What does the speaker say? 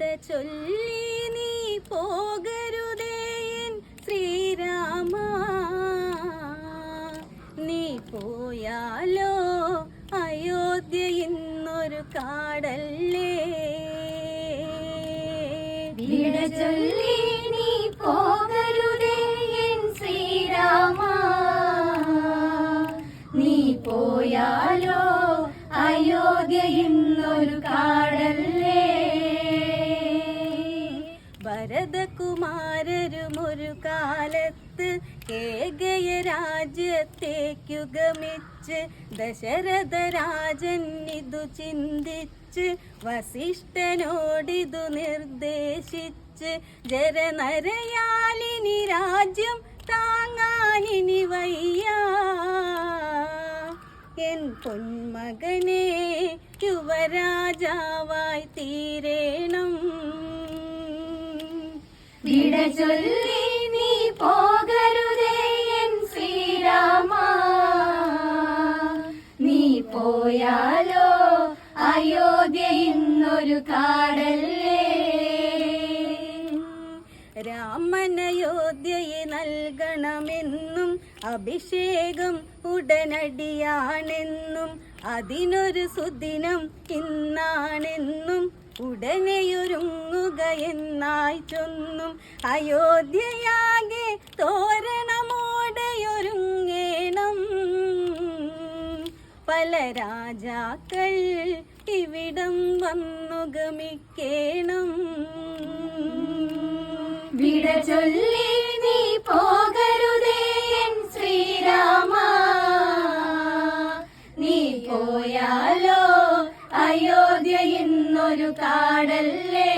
വിട ചൊല്ലി നീ പോകരുതേ എൻ ശ്രീരാമ. നീ പോയാലോ അയോധ്യ ഇന്നൊരു കാടല്ലേ? വിട ചൊല്ലി നീ പോകരുതേ എൻ ശ്രീരാമ. നീ പോയാലോ അയോധ്യ കാലത്ത് കേകയ രാജ്യത്തേക്കു ഗമിച്ച് ദശരഥ രാജൻ ഇതു ചിന്തിച്ച് വസിഷ്ഠനോടിതു നിർദ്ദേശിച്ച് ജരനരയാലിനി രാജ്യം താങ്ങാനിനി വയ്യ. എൻ പൊന്മകനെ യുവരാജാവായി തീരേണം. വിട ചൊല്ലി പോയാലോ? അയോധ്യ ഇന്നൊരു കാടല്ലേ? രാമനയോധ്യയെ നൽകണമെന്നും അഭിഷേകം ഉടനടിയാണെന്നും അതിനൊരു സുദിനം ഇന്നാണെന്നും ഉടനെയൊരുങ്ങുക എന്നായി ചൊന്നും അയോധ്യയാകെ തോരണമോടെയൊരുങ്ങേണം പല രാജാക്കൾ ഇവിടം വന്നു ഗമിക്കേണം വിട ചൊല്ലി നീ പോകരുതേ എൻ ശ്രീരാമ. നീ പോയാലോ അയോധ്യ ഇന്നൊരു കാടല്ലേ?